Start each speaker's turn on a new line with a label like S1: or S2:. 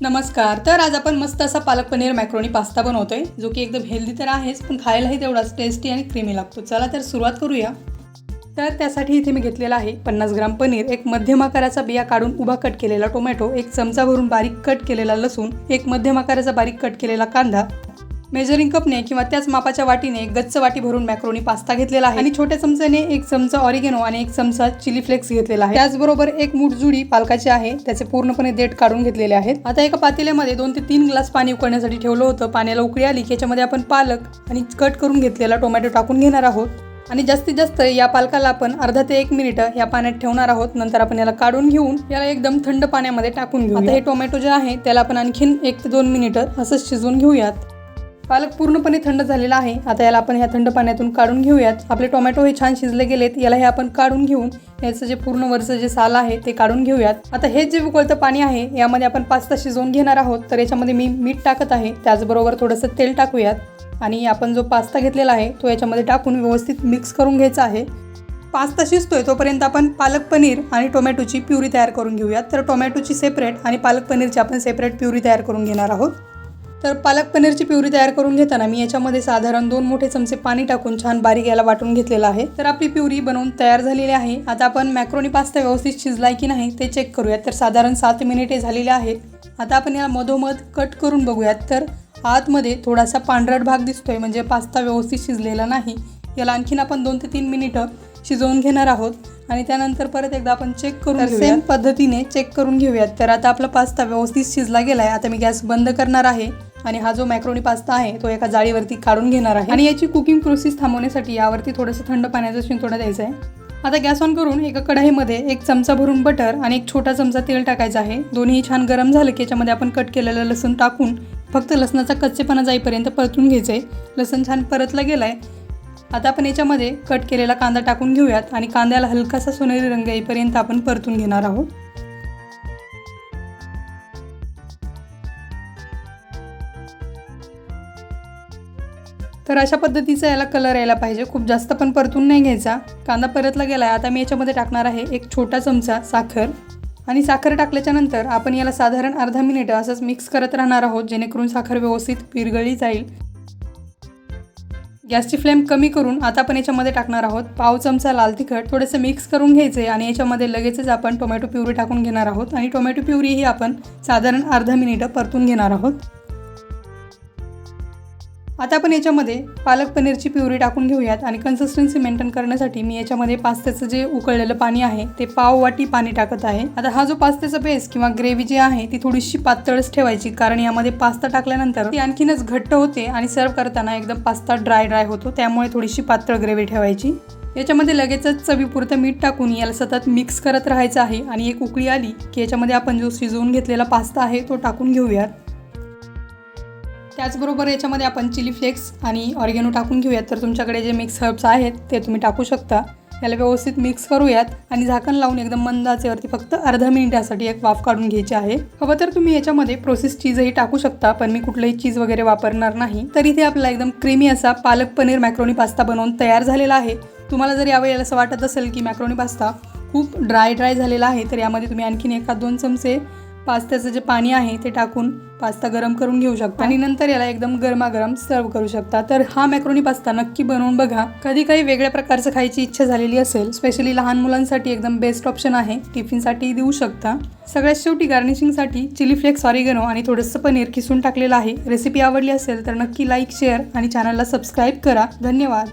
S1: नमस्कार तर आज आपण मस्त असा पालक पनीर मॅक्रोनी पास्ता बनवतोय जो की एकदम हेल्दी तर आहेच पण खायलाही तेवढाच टेस्टी आणि क्रीमी लागतो. चला तर सुरुवात करूया. तर त्यासाठी इथे मी घेतलेला आहे पन्नास ग्राम पनीर एक मध्यम आकाराचा बिया काढून उभा कट केलेला टोमॅटो एक चमचा भरून बारीक कट केलेला लसूण एक मध्यम आकाराचा बारीक कट केलेला कांदा मेजरिंग कपने किंवा त्याच मापाच्या वाटीने एक गच्च वाटी भरून मॅक्रोनी पास्ता घेतलेला आहे. आणि छोट्या चमच्याने एक चमचा ऑरिगेनो आणि एक चमचा चिली फ्लेक्स घेतलेला आहे. त्याचबरोबर एक मूठ जुडी पालकाची आहे. त्याचे पूर्णपणे देठ काढून घेतलेले आहेत. आता एका पातेल्यामध्ये दोन ते तीन ग्लास पाणी उकळण्यासाठी ठेवलं होतं. पाण्याला उकळी आली की याच्यामध्ये आपण पालक आणि कट करून घेतलेला टोमॅटो टाकून घेणार आहोत. आणि जास्तीत जास्त या पालकाला आपण अर्धा ते एक मिनिट या पाण्यात ठेवणार आहोत. नंतर आपण याला काढून घेऊन याला एकदम थंड पाण्यामध्ये टाकून घेऊ आता हे टोमॅटो जे आहे त्याला आपण आणखीन एक ते दोन मिनिटं असंच शिजवून घेऊयात. पालक पूर्णपणे थंड झालेला आहे. आता याला आपण ह्या थंड पाण्यातून काढून घेऊयात. आपले टोमॅटो हे छान शिजले गेलेत. याला हे आपण काढून घेऊन याचं जे पूर्ण वरचं जे साल आहे ते काढून घेऊयात. आता हे जे उकळतं पाणी आहे यामध्ये आपण पास्ता शिजवून घेणार आहोत. तर याच्यामध्ये मी मीठ टाकत आहे. त्याचबरोबर थोडंसं तेल टाकूयात. आणि आपण जो पास्ता घेतलेला आहे तो याच्यामध्ये टाकून व्यवस्थित मिक्स करून घ्यायचा आहे. पास्ता शिजतोय तोपर्यंत आपण पालक पनीर आणि टोमॅटोची प्युरी तयार करून घेऊयात. तर टोमॅटोची सेपरेट आणि पालक पनीरची आपण सेपरेट प्युरी तयार करून घेणार आहोत. तर पालक पनीरची प्युरी तयार करून घेताना मी याच्यामध्ये साधारण दोन मोठे चमचे पाणी टाकून छान बारीक याला वाटून घेतलेलं आहे. तर आपली प्युरी बनवून तयार झालेली आहे. आता आपण मॅक्रोनी पास्ता व्यवस्थित शिजलाय की नाही ते चेक करूयात. तर साधारण सात मिनिटे झालेले आहेत. आता आपण याला मधोमध कट करून बघूयात. तर आतमध्ये थोडासा पांढरट भाग दिसतोय म्हणजे पास्ता व्यवस्थित शिजलेला नाही. याला आणखीन आपण दोन ते तीन मिनिटं शिजवून घेणार आहोत. आणि त्यानंतर परत एकदा आपण चेक करून सेम पद्धतीने चेक करून घेऊयात. तर आता आपला पास्ता व्यवस्थित शिजला गेलाय. आता मी गॅस बंद करणार आहे. आणि हा जो मॅक्रोनी पास्ता आहे तो एका जाळीवरती काढून घेणार आहे. आणि याची कुकिंग प्रोसेस थांबवण्यासाठी यावरती थोडंसं थंड पाण्याचा शिंतोडा द्यायचा आहे. आता गॅस ऑन करून एका कढाईमध्ये एक चमचा भरून बटर आणि एक छोटा चमचा तेल टाकायचा आहे. दोन्ही छान गरम झालं की याच्यामध्ये आपण कट केलेलं लसूण टाकून फक्त लसणाचा कच्चेपणा जाईपर्यंत परतून घ्यायचं आहे. लसूण छान परतला गेला आहे आता आपण याच्यामध्ये कट केलेला कांदा टाकून घेऊयात आणि कांद्याला हलकासा सोनेरी रंग येईपर्यंत आपण परतून घेणार आहोत. तर अशा पद्धतीचा याला कलर यायला पाहिजे. खूप जास्त पण परतून नाही घ्यायचा. कांदा परतला गेला आहे आता मी याच्यामध्ये टाकणार आहे एक छोटा चमचा साखर. आणि साखर टाकल्याच्या नंतर आपण याला साधारण अर्धा मिनिट असंच मिक्स करत राहणार आहोत जेणेकरून साखर व्यवस्थित पिरगळी जाईल. गॅसची फ्लेम कमी करून आता आपण याच्यामध्ये टाकणार आहोत पाव चमचा लाल तिखट. थोडंसं मिक्स करून घ्यायचे आणि याच्यामध्ये लगेचच आपण टोमॅटो प्युरी टाकून घेणार आहोत. आणि टोमॅटो प्युरी ही आपण साधारण अर्धा मिनिटं परतून घेणार आहोत. आता आपण याच्यामध्ये पालक पनीरची प्युरी टाकून घेऊयात आणि कन्सिस्टन्सी मेंटेन करण्यासाठी मी याच्यामध्ये पास्त्याचं जे उकळलेलं पाणी आहे ते पाव वाटी पाणी टाकत आहे. आता हा जो पास्त्याचा बेस किंवा ग्रेव्ही जी आहे ती थोडीशी पातळच ठेवायची कारण यामध्ये पास्ता टाकल्यानंतर ती आणखीनच घट्ट होते आणि सर्व करताना एकदम पास्ता ड्राय ड्राय होतो त्यामुळे थोडीशी पातळ ग्रेव्ही ठेवायची. याच्यामध्ये लगेचच चवीपुरतं मीठ टाकून याला सतत मिक्स करत राहायचं आहे आणि एक उकळी आली की याच्यामध्ये आपण जो शिजवून घेतलेला पास्ता आहे तो टाकून घेऊयात. त्याचबरोबर याच्यामध्ये आपण चिली फ्लेक्स आणि ऑर्गेनो टाकून घेऊयात. तर तुमच्याकडे जे मिक्स हर्ब्स आहेत ते तुम्ही टाकू शकता. याला व्यवस्थित मिक्स करूयात आणि झाकण लावून एकदम मंद आचेवरती फक्त अर्धा मिनिटासाठी एक वाफ काढून घ्यायची आहे. हवं तर तुम्ही याच्यामध्ये प्रोसेस चीजही टाकू शकता पण मी कुठलंही चीज वगैरे वापरणार नाही. तर इथे आपला एकदम क्रीमी असा पालक पनीर मॅक्रोनी पास्ता बनवून तयार झालेला आहे. तुम्हाला जर यावेळेला असं वाटत असेल की मॅक्रोनी पास्ता खूप ड्राय ड्राय झालेला आहे तर यामध्ये तुम्ही आणखीन एखाद दोन चमचे पास्त्याचं जे पाणी आहे ते टाकून पास्ता गरम करून घेऊ शकता. आणि नंतर याला एकदम गरमागरम सर्व करू शकता. तर हा मॅक्रोनी पास्ता नक्की बनवून बघा. कधी काही वेगळ्या प्रकारचं खायची इच्छा झालेली असेल स्पेशली लहान मुलांसाठी एकदम बेस्ट ऑप्शन आहे. टिफिनसाठी देऊ शकता. सगळ्यात शेवटी गार्निशिंगसाठी चिली फ्लेक्स ऑरिगनो आणि थोडंसं पनीर किसून टाकलेलं आहे. रेसिपी आवडली असेल तर नक्की लाईक शेअर आणि चॅनलला सबस्क्राईब करा. धन्यवाद.